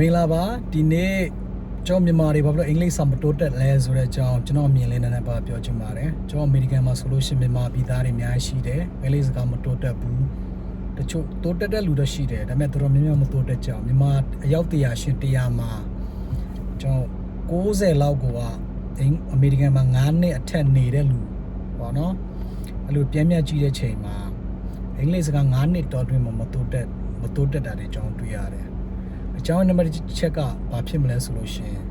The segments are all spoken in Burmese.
မင်္ဂလာပါဒီနေ့ကျွန်တော်မြန်မာတွေဘာဖြစ်လို့အင်္ဂလိပ်စာမတိုးတက်လဲဆိုတဲ့အကြောင်းကျွန်တော်အမြင်လေးနည်းနည်းပါပြောချင်ပါတယ်ကျွန်တော်အမေရိကန်မှာဆိုလို့ရှိရင်မြန်မာပြည်သားတွေအများကြီးရှိတယ်အင်္ဂလိပ်စကားမတိုးတက်ဘူးတချို့တိုးတက်တဲ့လူ都ရှိတယ်ဒါပေမဲ့တော်တော်များများမတိုးတက်ကြအောင်မြန်မာအယောက်100ရှင်100မှာကျွန်တော်60လောက်ကအင်အမေရိကန်မှာ9နှစ်အထက်နေတဲ့လူပေါ့နော်အဲ့လိုပြန်မြတ်ကြည့်တဲ့ချိန်မှာအင်္ဂလိပ်စကား9နှစ်တော်တွင်မှာမတိုးတက်မတိုးတက်တာတွေကျွန်တော်တွေ့ရတယ် အကြောင်းနံပါတ်1ချက်ကဘာဖြစ်မလဲဆိုလို့ရှိရင်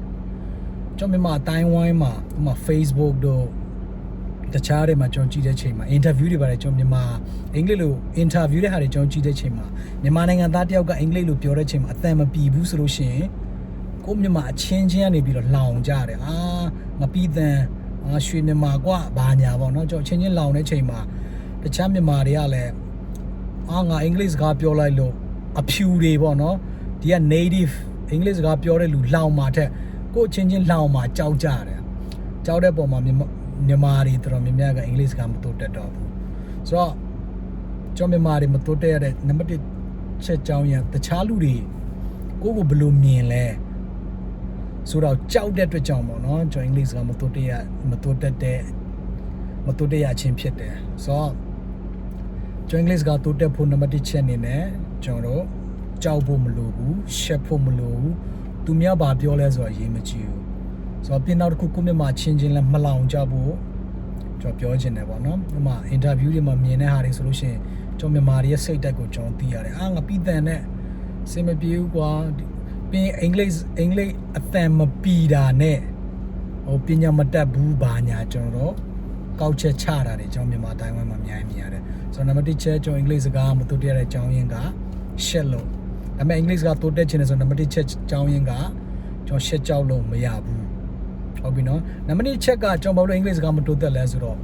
ကျွန်တော်မြန်မာအတိုင်းဝိုင်းမှာဥပမာ Facebook တို့တခြားတွေမှာကျွန်တော်ကြည့်တဲ့ချိန်မှာ interview တွေပါတယ်ကျွန်တော်မြန်မာအင်္ဂလိပ်လို interview တဲ့ဟာတွေကျွန်တော်ကြည့်တဲ့ချိန်မှာမြန်မာနိုင်ငံသားတယောက်ကအင်္ဂလိပ်လိုပြောတဲ့ချိန်မှာအသံမပီဘူးဆိုလို့ရှိရင်ကိုယ့်မြန်မာအချင်းချင်းကနေပြီးတော့လောင်ကြတယ်အာမပီးတန်အာရွှေမြန်မာကွာဘာညာပေါ့နော်ကျွန်တော်အချင်းချင်းလောင်တဲ့ချိန်မှာတခြားမြန်မာတွေကလည်းအာငါအင်္ဂလိပ်စကားပြောလိုက်လို့အဖြူတွေပေါ့နော် ဒီက native အင်္ဂလိပ်စကားပြောတဲ့လူလောင်မာထက်ကိုယ့်ချင်းချင်းလောင်မာကြောက်ကြတယ်ကြောက်တဲ့ပုံမှာမြန်မာမြန်မာတွေတော်တော်များများကအင်္ဂလိပ်စကားမတိုးတက်တော့ဘူးဆိုတော့ကျွန်တော်မြန်မာတွေမတိုးတက်ရတဲ့နံပါတ်1ချက်ကြောင်းရတခြားလူတွေကိုယ့်ကိုဘယ်လိုမြင်လဲဆိုတော့ကြောက်တဲ့အတွက်ကြောင့်ပေါ့နော်ကျွန်တော်အင်္ဂလိပ်စကားမတိုးတက်ရမတိုးတက်တဲ့မတိုးတက်ရခြင်းဖြစ်တယ်ဆိုတော့ကျွန်တော်အင်္ဂလိပ်စကားတိုးတက်ဖို့နံပါတ်1ချက်အနေနဲ့ကျွန်တော်တို့ ကြောက်ဖို့မလိုဘူးရှက်ဖို့မလိုဘူးသူများဘာပြောလဲဆိုတာရေးမကြည့်ဘူးဆိုတော့ပြင်နောက်တစ်ခုကိုမြမချင်းချင်းလဲမလောင်ကြဖို့ကျွန်တော်ပြောချင်တယ်ပေါ့နော်ဥပမာအင်တာဗျူးတွေမှာမြင်တဲ့ဟာတွေဆိုလို့ရှိရင်ကျွန်တော်မြန်မာတွေရဲ့စိတ်တက်ကိုကျွန်တော်သိရတယ်အာငါပြီးတန်နဲ့စင်မပြေဘူးကွာပြင်အင်္ဂလိပ်အင်္ဂလိပ်အတန်မပီတာနဲ့ဟိုပညာမတတ်ဘူးဘာညာကျွန်တော်တို့ကောက်ချက်ချတာတွေကျွန်တော်မြန်မာတိုင်းဝမ်မှာအများကြီးမြင်ရတယ်ဆိုတော့နံပါတ်1ချက်ကျွန်တော်အင်္ဂလိပ်စကားမတူတရတဲ့အကြောင်းရင်းကရှက်လို့ ဒါပေမဲ့အင်္ဂလိပ်စကားတိုးတက်ချင်တယ်ဆိုတော့နံပါတ်1ချက်ကြောင်းရင်းကကျွန်တော်ရှက်ကြောက်လို့မရဘူးဟုတ်ပြီနော်နံပါတ်2ချက်ကကျွန်တော်ဘာလို့အင်္ဂလိပ်စကားမတိုးတက်လဲဆိုတော့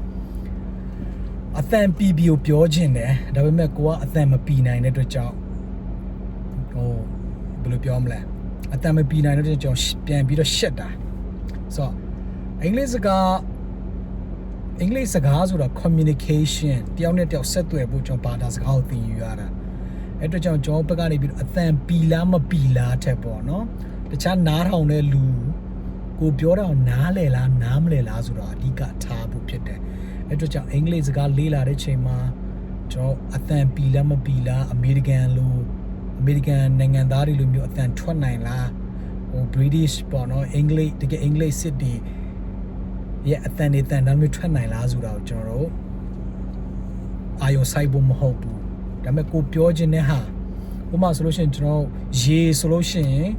အသံပီပီကိုပြောချင်တယ်ဒါပေမဲ့ကိုကအသံမပီနိုင်တဲ့အတွက်ကြောင့်ဟိုဘယ်လိုပြောမလဲအသံမပီနိုင်တဲ့အတွက်ကြောင့်ပြန်ပြီးတော့ရှက်တာဆိုတော့အင်္ဂလိပ်စကားအင်္ဂလိပ်စကားဆိုတာ communication တယောက်နဲ့တယောက်ဆက်သွယ်ဖို့ကျွန်တော်ဘာသာစကားကိုသင်ယူရတာ အဲ့အတွက်ကြောင့်ကျွန်တော်ဘက်ကနေပြီးတော့အတန်ပီလားမပီလားထက်ပေါ့နော်တခြားနားထောင်တဲ့လူကိုပြောတာကိုနားလဲလားနားမလဲလားဆိုတော့အဓိကထားဖို့ဖြစ်တယ်အဲ့အတွက်ကြောင့်အင်္ဂလိပ်စကားလေ့လာတဲ့ချိန်မှာကျွန်တော်အတန်ပီလားမပီလားအမေရိကန်လိုအမေရိကန်နိုင်ငံသားတွေလိုမျိုးအတန်ထွက်နိုင်လားဟို British ပေါ့နော်အင်္ဂလိပ်တကယ်အင်္ဂလိပ်စစ်တီရဲ့အတန်တွေတန်တမ်းမျိုးထွက်နိုင်လားဆိုတာကိုကျွန်တော်တို့အာယုံစိုက်ဖို့မဟုတ်ဘူး ဒါပေမဲ့ကိုပြောခြင်းတဲ့ဟာဥပမာဆိုလို့ရှိရင်ကျွန်တော်ရေဆိုလို့ရှိရင်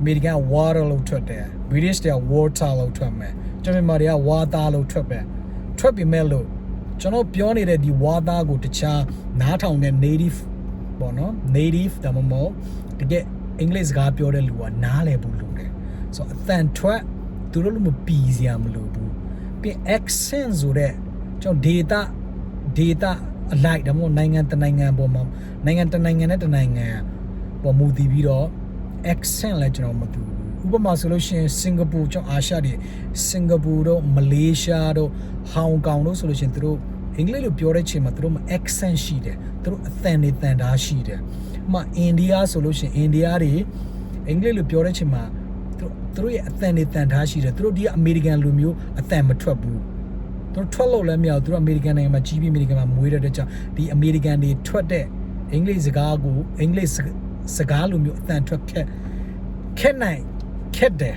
အမေရိကန် water လို့ထွက်တယ် British တွေက water လို့ထွက်မယ်ကျွန်တော်မြန်မာတွေက water လို့ထွက်ပဲထွက်ပြီမဲ့လို့ကျွန်တော်ပြောနေတဲ့ဒီ water ကိုတခြားနားထောင်တဲ့ native ပေါ့နော် native ဒါမှမဟုတ်တကယ်အင်္ဂလိပ်စကားပြောတဲ့လူကနားလည်ဖို့လိုတယ်ဆိုတော့အတန်ထွက်သူတို့လိုမပီစရာမလိုဘူးပြီး accent ဆိုတဲ့ကျွန်တော် data data အလိုက်ဒါမှမဟုတ်နိုင်ငံတနိုင်ငံပေါ်မှာနိုင်ငံတနိုင်ငံနဲ့တနိုင်ငံပေါ်မူတည်ပြီးတော့ accent လည်းကျွန်တော်မတူဘူးဥပမာဆိုလို့ရှိရင်စင်ကာပူကျွန်တော်အာရှတွေစင်ကာပူတို့မလေးရှားတို့ဟောင်ကောင်တို့ဆိုလို့ရှိရင်သူတို့အင်္ဂလိပ်လိုပြောတဲ့ချိန်မှာသူတို့မှာ accent ရှိတယ်သူတို့အသံတွေတန်တားရှိတယ်ဥပမာအိန္ဒိယဆိုလို့ရှိရင်အိန္ဒိယတွေအင်္ဂလိပ်လိုပြောတဲ့ချိန်မှာသူတို့သူတို့ရဲ့အသံတွေတန်တားရှိတယ်သူတို့ဒီကအမေရိကန်လူမျိုးအသံမထွက်ဘူး သူတို့ထွက်လို့လည်းမရဘူးသူတို့အမေရိကန်နိုင်ငံမှာကြီးပြီးအမေရိကန်မှာမွေးတဲ့အတွက်ကြောင့်ဒီအမေရိကန်တွေထွက်တဲ့အင်္ဂလိပ်စကားကိုအင်္ဂလိပ်စကားလိုမျိုးအတန်ထွက်ခက်ခက်နိုင်ခက်တယ်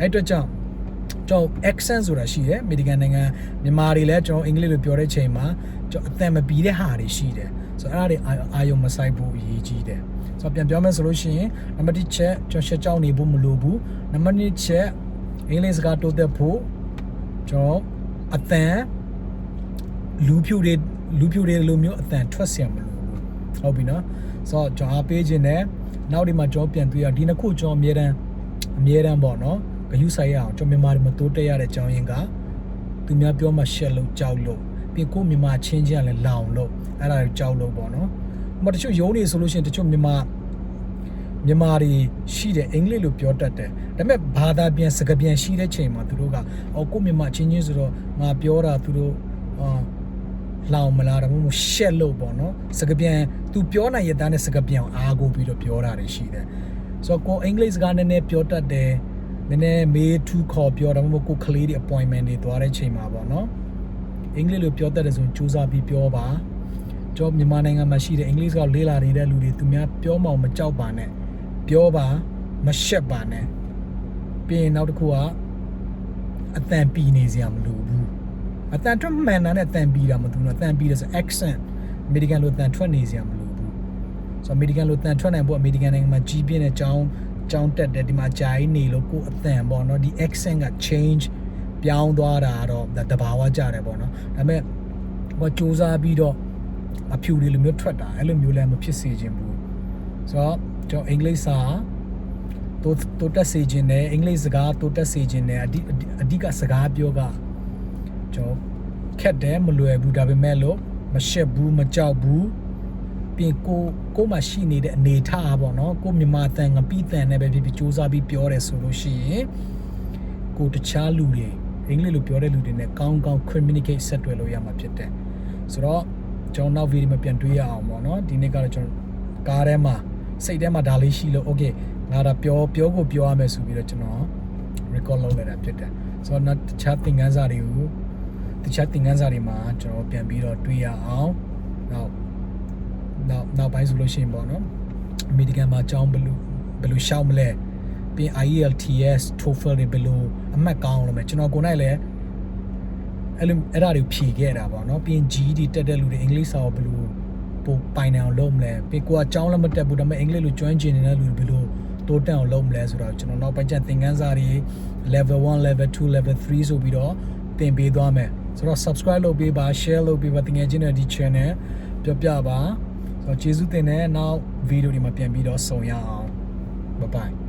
အဲ့အတွက်ကြောင့်ကျွန်တော် accent ဆိုတာရှိတယ်အမေရိကန်နိုင်ငံမြန်မာတွေလည်းကျွန်တော်အင်္ဂလိပ်လိုပြောတဲ့ချိန်မှာကျွန်တော်အတန်မပီတဲ့ဟာတွေရှိတယ်ဆိုတော့အဲ့ဒါတွေအာယုံမဆိုင်ဖို့အရေးကြီးတယ်ဆိုတော့ပြန်ပြောမယ်ဆိုလို့ရှိရင်နံပါတ်1ချက်ကျွန်တော်ရှက်ကြောက်နေဖို့မလိုဘူးနံပါတ်2ချက်အင်္ဂလိပ်စကားတိုးတက်ဖို့ကျွန်တော် အတန်လူဖြူတွေလူဖြူတွေလိုမျိုးအတန်ထွက်ဆင်မလို့ဟုတ်ပြီနော်ဆိုတော့ကျွန်တော်ပေးခြင်းနဲ့နောက်ဒီမှာကျွန်တော်ပြန်တွေ့ရဒီနှစ်ခုကျွန်တော်အမြဲတမ်းအမြဲတမ်းပေါ့နော်ဂယုဆိုင်ရအောင်ကျွန်တော်မြန်မာတွေမတိုးတက်ရတဲ့အကြောင်းရင်းကသူများပြောမှရှက်လို့ကြောက်လို့ပြီးကိုမြန်မာချင်းချင်းကလည်းလောင်လို့အဲ့ဒါတွေကြောက်လို့ပေါ့နော်မတချို့ရုံးနေဆိုလို့ရှိရင်တချို့မြန်မာ မြန်မာတွေရှိတယ်အင်္ဂလိပ်လိုပြောတတ်တယ်ဒါပေမဲ့ဘာသာပြန်စကားပြန်ရှိတဲ့ချိန်မှာသူတို့ကအော်ကိုမြန်မာချင်းချင်းဆိုတော့ငါပြောတာသူတို့အာလောင်မလားဒါမှမဟုတ်ရှက်လို့ပေါ့နော်စကားပြန်သူပြောနိုင်ရတဲ့နဲ့စကားပြန်အောင်အားကိုပြီးတော့ပြောတာတွေရှိတယ်ဆိုတော့ကိုအင်္ဂလိပ်စကားနည်းနည်းပြောတတ်တယ်နည်းနည်းမေးထူးခေါ်ပြောဒါမှမဟုတ်ကိုကလေးတွေ appointment တွေသွားတဲ့ချိန်မှာပေါ့နော်အင်္ဂလိပ်လိုပြောတတ်တယ်ဆိုရင်စူးစမ်းပြီးပြောပါကျွန်တော်မြန်မာနိုင်ငံမှာရှိတဲ့အင်္ဂလိပ်စကားကိုလေ့လာနေတဲ့လူတွေသူများပြောမှောင်မကြောက်ပါနဲ့ ပြောပါမရှက်ပါနဲ့ပြီးရင်နောက်တစ်ခုကအတန်ပီနေစရာမလိုဘူးအတန်ထွက်မှန်တာနဲ့အတန်ပီတာမတူဘူးနော်အတန်ပီတယ်ဆို accent အမေရိကန်လိုအတန်ထွက်နေစရာမလိုဘူးဆိုတော့အမေရိကန်လိုတန်ထွက်နိုင်ဖို့အမေရိကန်နိုင်ငံမှာကြီးပြင်းတဲ့အကြောင်းအကြောင်းတက်တယ်ဒီမှာဂျာကြီးနေလို့ကိုယ်အတန်ပေါ့နော်ဒီ accent က change ပြောင်းသွားတာတော့ဒါတဘာဝကြတယ်ပေါ့နော်ဒါပေမဲ့ဟိုစူးစမ်းပြီးတော့အဖြူတွေလိုမျိုးထွက်တာအဲ့လိုမျိုးလည်းမဖြစ်စေချင်ဘူးဆိုတော့ ကျွန်တော်အင်္ဂလိပ်စာတိုးတိုးတက်စေခြင်းနဲ့အင်္ဂလိပ်စကားတိုးတက်စေခြင်းနဲ့အဓိအဓိကစကားပြောကကျွန်တော်ခက်တယ်မလွယ်ဘူးဒါပေမဲ့လို့မရှက်ဘူးမကြောက်ဘူးပြင်ကိုကိုမှရှိနေတဲ့အနေထားပေါ့နော်ကိုမြန်မာတန်ငပိတန်နဲ့ပဲဖြစ်ဖြစ်စူးစမ်းပြီးပြောတယ်ဆိုလို့ရှိရင်ကိုတခြားလူတွေအင်္ဂလိပ်လိုပြောတဲ့လူတွေနဲ့ကောင်းကောင်း communicate ဆက်သွယ်လို့ရမှာဖြစ်တယ်ဆိုတော့ကျွန်တော်နောက်ဗီဒီယိုမှာပြန်တွေ့ရအောင်ပေါ့နော်ဒီနေ့ကတော့ကျွန်တော်ကားထဲမှာ စိတ်ထဲမှာဒါလေးရှိလို့ okay ငါဒါပြောပြောကိုပြောရမယ်ဆိုပြီးတော့ကျွန်တော် record လုပ်လိုက်တာဖြစ်တယ်ဆိုတော့နောက်တခြားသင်ခန်းစာတွေကိုတခြားသင်ခန်းစာတွေမှာကျွန်တော်ပြန်ပြီးတော့တွေ့ရအောင်နောက်နောက်နောက်ပိုင်းဆိုလို့ရှိရင်ပေါ့နော်အမေရိကန်မှာအကြောင်းဘယ်လိုဘယ်လိုရှောက်မလဲပြီး IELTS TOEFL တွေဘယ်လိုအမှတ်ကောင်းလို့မယ်ကျွန်တော်ကိုယ်နိုင်လည်းအဲ့လိုအဲ့ဒါတွေဖြေခဲ့တာပေါ့နော်ပြီးရင် GED တက်တဲ့လူတွေအင်္ဂလိပ်စာကိုဘယ်လို ပိုပိုင်နိုင်အောင်လုပ်မလဲပြီးကိုကအကြောင်းလည်းမတက်ဘူးဒါပေမဲ့အင်္ဂလိပ်လိုကျွမ်းကျင်နေတဲ့လူတွေဘယ်လိုတိုးတက်အောင်လုပ်မလဲဆိုတော့ကျွန်တော်နောက်ပိုင်းကျသင်ခန်းစာတွေ level 1 level 2 level 3ဆိုပြီးတော့သင်ပေးသွားမယ်ဆိုတော့ subscribe လုပ်ပေးပါ share လုပ်ပေးပါတင်ငယ်ချင်းတွေဒီ channel ပြောပြပါဆိုတော့ကျေးဇူးတင်တဲ့နောက်ဗီဒီယိုဒီမှာပြန်ပြီးတော့ဆုံရအောင် bye bye